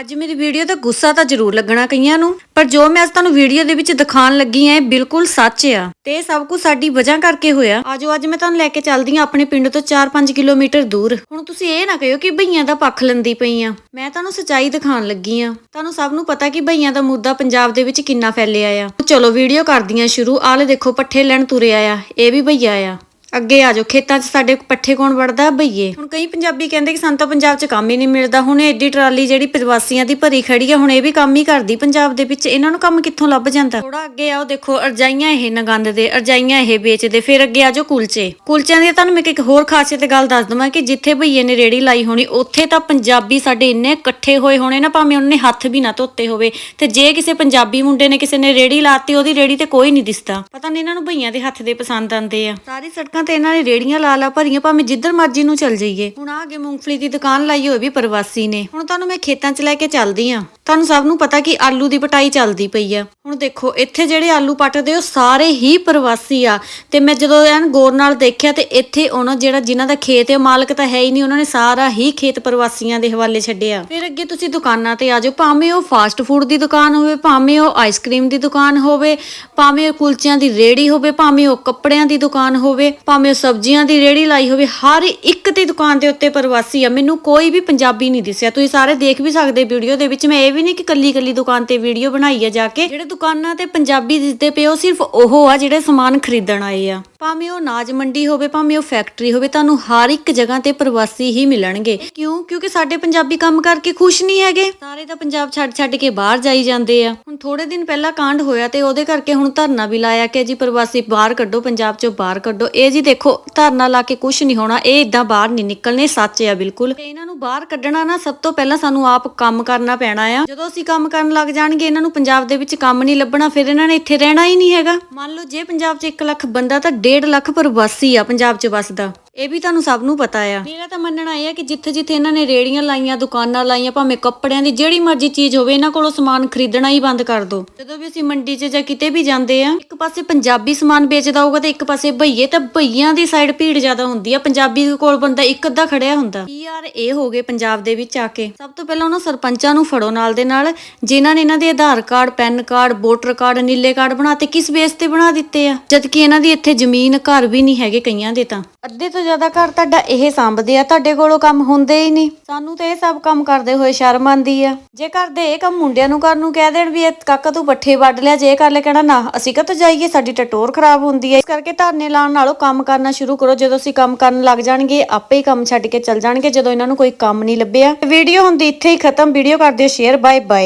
ਅੱਜ ਮੇਰੀ ਵੀਡੀਓ ਦਾ ਗੁੱਸਾ ਤਾਂ ਜ਼ਰੂਰ ਲੱਗਣਾ ਕਈਆਂ ਨੂੰ, ਪਰ ਜੋ ਮੈਂ ਅੱਜ ਤੁਹਾਨੂੰ ਵੀਡੀਓ ਦੇ ਵਿੱਚ ਦਿਖਾਉਣ ਲੱਗੀ ਐ ਬਿਲਕੁਲ ਸੱਚ ਆ। ਤੇ ਸਭ ਕੁਝ ਸਾਡੀ ਵਜ੍ਹਾ ਕਰਕੇ ਹੋਇਆ। ਆਜੋ, ਅੱਜ ਮੈਂ ਤੁਹਾਨੂੰ ਲੈ ਕੇ ਚੱਲਦੀ ਆ ਆਪਣੇ ਪਿੰਡ ਤੋਂ 4-5 ਕਿਲੋਮੀਟਰ ਦੂਰ। ਹੁਣ ਤੁਸੀਂ ਇਹ ਨਾ ਕਹਿਓ ਕਿ ਭਈਆਂ ਦਾ ਪੱਖ ਲੰਦੀ ਪਈ ਆ। ਮੈਂ ਤੁਹਾਨੂੰ ਸੱਚਾਈ ਦਿਖਾਉਣ ਲੱਗੀ ਆ। ਤੁਹਾਨੂੰ ਸਭ ਨੂੰ ਪਤਾ ਕਿ ਭਈਆਂ ਦਾ ਮੁੱਦਾ ਪੰਜਾਬ ਦੇ ਵਿੱਚ ਕਿੰਨਾ ਫੈਲਿਆ ਆ। ਚਲੋ, ਵੀਡੀਓ ਕਰਦੀਆਂ ਸ਼ੁਰੂ। ਆਲੇ ਦੇਖੋ, ਪੱਠੇ ਲੈਣ ਤੁਰਿਆ ਆ। ਇਹ ਵੀ ਭਈਆ ਆ। ਅੱਗੇ ਆ ਜਾਓ। ਖੇਤਾਂ 'ਚ ਸਾਡੇ ਪੱਠੇ ਕੌਣ ਵੜਦਾ? ਬਈਏ। ਹੁਣ ਕਈ ਪੰਜਾਬੀ ਕਹਿੰਦੇ ਕਿ ਸਾਨੂੰ ਤਾਂ ਪੰਜਾਬ 'ਚ ਕੰਮ ਹੀ ਨਹੀਂ ਮਿਲਦਾ। ਹੁਣ ਇਹ ਟਰਾਲੀ ਜਿਹੜੀ ਪ੍ਰਵਾਸੀਆਂ ਦੀ ਭਰੀ ਖੜੀ ਆ, ਹੁਣ ਇਹ ਵੀ ਕੰਮ ਹੀ ਕਰਦੀ ਪੰਜਾਬ ਦੇ ਵਿੱਚ। ਇਹਨਾਂ ਨੂੰ ਕੰਮ ਕਿੱਥੋਂ ਲੱਭ ਜਾਂਦਾ? ਥੋੜਾ ਅੱਗੇ ਆਓ, ਦੇਖੋ, ਅਰਜਾਈਆਂ ਇਹ ਨਗੰਦ ਦੇ, ਅਰਜਾਈਆਂ ਇਹ ਵੇਚਦੇ। ਫਿਰ ਅੱਗੇ ਆ ਜਾਓ ਕੁਲਚੇ। ਕੁਲਚਿਆਂ ਦੀ ਤੁਹਾਨੂੰ ਮੈਂ ਇੱਕ ਹੋਰ ਖਾਸੀਅਤ ਗੱਲ ਦੱਸ ਦਵਾਂ ਕਿ ਜਿੱਥੇ ਬਈਏ ਨੇ ਰੇੜੀ ਲਾਈ ਹੋਣੀ, ਉੱਥੇ ਤਾਂ ਪੰਜਾਬੀ ਸਾਡੇ ਇੰਨੇ ਇਕੱਠੇ ਹੋਏ ਹੋਣੇ ਨਾ, ਭਾਵੇਂ ਉਹਨਾਂ ਨੇ ਹੱਥ ਵੀ ਨਾ ਧੋਤੇ ਹੋਵੇ। ਤੇ ਜੇ ਕਿਸੇ ਪੰਜਾਬੀ ਮੁੰਡੇ ਨੇ ਕਿਸੇ ਨੇ ਰੇੜੀ ਲਾਤੀ, ਉਹਦੀ ਰੇੜੀ ਤੇ ਕੋਈ ਨਹੀਂ ਦਿਸਦਾ। ਪਤਾ ਨਹੀਂ ਇਹਨਾਂ ਨੂੰ ਬਈਆਂ ਦੇ ਹੱਥ ਦੇ ਪਸੰਦ ਆਉਂਦੇ ਆ। ਸਾਰੀ ਸੜਕਾਂ ਤੇ ਇਹਨਾਂ ਨੇ ਰੇੜੀਆਂ ਲਾ ਲਾ ਭਰੀਆਂ, ਭਾਵੇਂ ਜਿੱਧਰ ਮਰਜ਼ੀ ਨੂੰ ਚੱਲ ਜਾਈਏ। ਹੁਣ ਆ ਅੱਗੇ ਮੂੰਗਫਲੀ ਦੀ ਦੁਕਾਨ ਲਾਈ ਹੋਈ ਵੀ ਪ੍ਰਵਾਸੀ ਨੇ। ਹੁਣ ਤੁਹਾਨੂੰ ਮੈਂ ਖੇਤਾਂ 'ਚ ਲੈ ਕੇ ਚੱਲਦੀ ਆ। ਤੁਹਾਨੂੰ ਸਭ ਨੂੰ ਪਤਾ ਕਿ ਆਲੂ ਦੀ ਪਟਾਈ ਚੱਲਦੀ ਪਈ ਆ। ਹੁਣ ਦੇਖੋ, ਇੱਥੇ ਜਿਹੜੇ ਆਲੂ ਪੱਟਦੇ, ਉਹ ਸਾਰੇ ਹੀ ਪ੍ਰਵਾਸੀ ਆ। ਤੇ ਮੈਂ ਜਦੋਂ ਐਨ ਗੌਰ ਨਾਲ ਦੇਖਿਆ ਤੇ ਇੱਥੇ ਉਹਨਾਂ ਜਿਹੜਾ ਜਿਨ੍ਹਾਂ ਦਾ ਖੇਤ ਹੈ ਮਾਲਕ ਤਾਂ ਹੈ ਹੀ ਨਹੀਂ, ਉਹਨਾਂ ਨੇ ਸਾਰਾ ਹੀ ਖੇਤ ਪ੍ਰਵਾਸੀਆਂ ਦੇ ਹਵਾਲੇ ਛੱਡਿਆ। ਫਿਰ ਅੱਗੇ ਤੁਸੀਂ ਦੁਕਾਨਾਂ ਤੇ ਆ ਜਾਓ, ਭਾਵੇਂ ਉਹ ਫਾਸਟ ਫੂਡ ਦੀ ਦੁਕਾਨ ਹੋਵੇ, ਭਾਵੇਂ ਉਹ ਆਈਸਕ੍ਰੀਮ ਦੀ ਦੁਕਾਨ ਹੋਵੇ, ਭਾਵੇਂ ਉਹ ਕੁਲਚਿਆਂ ਦੀ ਰੇੜੀ ਹੋਵੇ, ਭਾਵੇਂ ਉਹ ਕੱਪੜਿਆਂ ਦੀ ਦੁਕਾਨ ਹੋਵੇ, ਭਾਵੇਂ ਉਹ ਸਬਜ਼ੀਆਂ ਦੀ ਰੇੜੀ ਲਾਈ ਹੋਵੇ, ਹਰ ਇੱਕ ਦੀ ਦੁਕਾਨ ਦੇ ਉੱਤੇ ਪ੍ਰਵਾਸੀ ਆ। ਮੈਨੂੰ ਕੋਈ ਵੀ ਪੰਜਾਬੀ ਨਹੀਂ ਦਿਸਿਆ। ਤੁਸੀਂ ਸਾਰੇ ਦੇਖ ਵੀ ਸਕਦੇ ਵੀਡੀਓ ਦੇ ਵਿੱਚ, ਮੈਂ ਇਹ ਵੀ ਨਹੀਂ ਕਿ ਕੱਲੀ ਕੱਲੀ ਦੁਕਾਨ ਤੇ ਵੀਡੀਓ ਬਣਾਈ ਆ ਜਾ ਕੇ। ਜਿਹੜੇ ਦੁਕਾਨਾਂ ਤੇ ਪੰਜਾਬੀ ਦਿਸਦੇ ਪਏ ਉਹ ਸਿਰਫ ਉਹ ਆ ਜਿਹੜੇ ਸਮਾਨ ਖਰੀਦਣ ਆਏ ਆ। ਭਾਵੇਂ ਉਹ ਨਾਜ ਮੰਡੀ ਹੋਵੇ, ਭਾਵੇਂ ਉਹ ਫੈਕਟਰੀ ਹੋਵੇ, ਤੁਹਾਨੂੰ ਹਰ ਇੱਕ ਜਗ੍ਹਾ ਤੇ ਪ੍ਰਵਾਸੀ ਹੀ ਮਿਲਣਗੇ। ਕਿਉਂ? ਕਿਉਂਕਿ ਸਾਡੇ ਪੰਜਾਬੀ ਕੰਮ ਕਰਕੇ ਖੁਸ਼ ਨਹੀਂ ਹੈਗੇ। ਸਾਰੇ ਤਾਂ ਪੰਜਾਬ ਛੱਡ ਛੱਡ ਕੇ ਬਾਹਰ ਜਾਈ ਜਾਂਦੇ ਆ। ਹੁਣ ਥੋੜੇ ਦਿਨ ਪਹਿਲਾਂ ਕਾਂਡ ਹੋਇਆ ਤੇ ਉਹਦੇ ਕਰਕੇ ਹੁਣ ਧਰਨਾ ਵੀ ਲਾਇਆ ਕਿ ਜੀ ਪ੍ਰਵਾਸੀ ਬਾਹਰ ਕੱਢੋ, ਪੰਜਾਬ ਚੋਂ ਬਾਹਰ ਕੱਢੋ। ਇਹ ਜੀ ਦੇਖੋ, ਧਰਨਾ ਲਾ ਕੇ ਕੁਝ ਨਹੀਂ ਹੋਣਾ, ਇਹ ਇਦਾਂ ਬਾਹਰ ਨਹੀਂ ਨਿਕਲਣੇ, ਸੱਚ ਆ ਬਿਲਕੁਲ। ਤੇ ਇਹਨਾਂ ਨੂੰ ਬਾਹਰ ਕੱਢਣਾ ਨਾ, ਸਭ ਤੋਂ ਪਹਿਲਾਂ ਸਾਨੂੰ ਆਪ ਕੰਮ ਕਰਨਾ ਪੈਣਾ ਆ। ਜਦੋਂ ਅਸੀਂ ਕੰਮ ਕਰਨ ਲੱਗ ਜਾਣਗੇ, ਇਹਨਾਂ ਨੂੰ ਪੰਜਾਬ ਦੇ ਵਿੱਚ ਕੰਮ ਨਹੀਂ ਲੱਭਣਾ, ਫਿਰ ਇਹਨਾਂ ਨੇ ਇੱਥੇ ਰਹਿਣਾ ਹੀ ਨਹੀਂ ਹੈਗਾ। ਮੰਨ ਲਓ, ਜੇ ਪੰਜਾਬ 'ਚ 1 ਲੱਖ ਬੰਦਾ ਤਾਂ 1.5 ਲੱਖ ਪ੍ਰਵਾਸੀ ਆ ਪੰਜਾਬ 'ਚ ਵਸਦਾ। ਇਹ ਵੀ ਤੁਹਾਨੂੰ ਸਭ ਨੂੰ ਪਤਾ ਆ। ਮੇਰਾ ਤਾਂ ਮੰਨਣਾ ਇਹ ਆ ਕਿ ਜਿੱਥੇ ਜਿੱਥੇ ਇਹਨਾਂ ਨੇ ਰੇੜੀਆਂ ਲਾਈਆਂ, ਦੁਕਾਨਾਂ ਲਾਈਆਂ, ਭਾਵੇਂ ਕੱਪੜਿਆਂ ਦੀ, ਜਿਹੜੀ ਮਰਜ਼ੀ ਚੀਜ਼ ਹੋਵੇ, ਇਹਨਾਂ ਕੋਲੋਂ ਸਮਾਨ ਖਰੀਦਣਾ ਹੀ ਬੰਦ ਕਰ ਦਿਓ ਜਦੋਂ ਵੀ ਅਸੀਂ ਮੰਡੀ 'ਚ ਜਾਂ ਕਿਤੇ ਵੀ ਜਾਂਦੇ ਆ, ਇੱਕ ਪਾਸੇ ਪੰਜਾਬੀ ਸਮਾਨ ਵੇਚਦਾ ਹੋਊਗਾ ਤੇ ਇੱਕ ਪਾਸੇ ਭਈਏ ਤਾਂ ਭਈਆਂ ਦੀ ਸਾਈਡ ਭੀੜ ਜ਼ਿਆਦਾ ਹੁੰਦੀ ਆ। ਪੰਜਾਬੀ ਕੋਲ ਬੰਦਾ ਇੱਕ ਅੱਧਾ ਖੜਿਆ ਹੁੰਦਾ। ਕੀ ਯਾਰ ਇਹ ਹੋ ਗਏ ਪੰਜਾਬ ਦੇ ਵਿੱਚ ਆ ਕੇ। ਸਭ ਤੋਂ ਪਹਿਲਾਂ ਉਹਨਾਂ ਸਰਪੰਚਾਂ ਨੂੰ ਫੜੋ ਨਾਲ ਦੇ ਨਾਲ, ਜਿਨ੍ਹਾਂ ਨੇ ਇਹਨਾਂ ਦੇ Aadhaar card, PAN card, voter card, ਨੀਲੇ ਕਾਰਡ ਬਣਾਤੇ ਕਿਸ ਬੇਸ ਤੇ ਬਣਾ ਦਿੱਤੇ ਆ? ਜਦਕਿ ਇਹਨਾਂ ਦੀ ਇੱਥੇ ਜ਼ਮੀਨ ਘਰ ਵੀ ਨਹੀਂ ਹੈਗੇ ਕਈਆਂ ਦੇ ਤਾਂ। ਅੱਧੇ ਤੋਂ ਜ਼ਿਆਦਾ ਘਰ ਤੁਹਾਡਾ ਇਹ ਸੰਭਦੇ ਆ, ਤੁਹਾਡੇ ਕੋਲੋਂ ਕੰਮ ਹੁੰਦੇ ਹੀ ਨਹੀਂ। ਸਾਨੂੰ ਤੇ ਇਹ ਸਭ ਕੰਮ ਕਰਦੇ ਹੋਏ ਸ਼ਰਮ ਆਂਦੀ ਆ। ਜੇ ਕਰਦੇ ਇਹ ਕੰਮ ਮੁੰਡਿਆਂ ਨੂੰ ਕਰਨ ਨੂੰ ਕਹਿ ਦੇਣ ਵੀ ਇਹ ਕਾਕਾ ਤੂੰ ਪੱਠੇ ਵੱਢ ਲਿਆ, ਜੇ ਕਰ ਲੈ ਕਹਿਣਾ, ਨਾ, ਅਸੀਂ ਕਦੋਂ ਜਾਈਏ? ਸਾਡੀ ਟਟੋਰ ਖਰਾਬ ਹੁੰਦੀ ਹੈ ਇਸ ਕਰਕੇ ਧਰਨੇ ਲਾਉਣ ਨਾਲੋਂ ਕੰਮ ਕਰਨਾ ਸ਼ੁਰੂ ਕਰੋ। ਜਦੋਂ ਅਸੀਂ ਕੰਮ ਕਰਨ ਲੱਗ ਜਾਣਗੇ, ਆਪੇ ਹੀ ਕੰਮ ਛੱਡ ਕੇ ਚੱਲ ਜਾਣਗੇ। ਜਦੋਂ ਇਹਨਾਂ ਨੂੰ ਕੋਈ ਕੰਮ ਨਹੀਂ ਲੱਭਿਆ ਵੀਡੀਓ ਹੁੰਦੀ ਇੱਥੇ ਹੀ ਖਤਮ। ਵੀਡੀਓ ਕਰ ਦਿਓ ਸ਼ੇਅਰ ਬਾਏ ਬਾਏ